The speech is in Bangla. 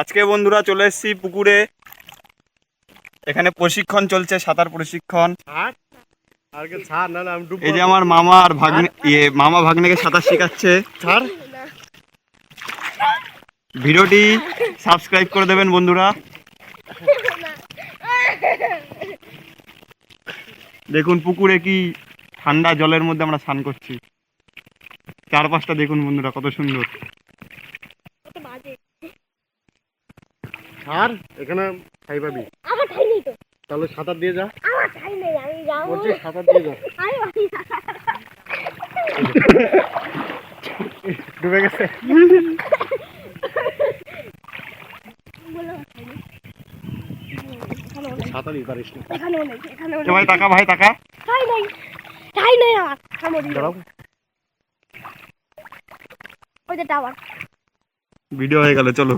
আজকে বন্ধুরা চলে এসেছি পুকুরে। এখানে প্রশিক্ষণ চলছে সাঁতার প্রশিক্ষণ। এই যে আমার মামা আর ভাগ্নে ইয়ে মামা ভাগ্নেকে সাঁতার শেখাচ্ছে। ভিডিওটি সাবস্ক্রাইব করে দেবেন বন্ধুরা। দেখুন পুকুরে কি ঠান্ডা জলের মধ্যে আমরা স্নান করছি। চারপাশটা দেখুন বন্ধুরা কত সুন্দর। ছাড় এখানে খাই পাবি আমার ঠাই নেই তো। তাহলে সাঁতার দিয়ে যা। আমার ঠাই নেই আমি যাব। বলছি সাঁতার দিয়ে যা। আমি পারি না। ডুবে গেছে। ঠাই। এখানেও নেই, সাঁতারই পারিস না। এখানেও নেই এখানেও নেই ভাই টাকা ভাই টাকা ঠাই নেই ঠাই নেই আমার থামো দাঁড়াও। ওই যে টাওয়ার ভিডিও হয়ে গেল চলো।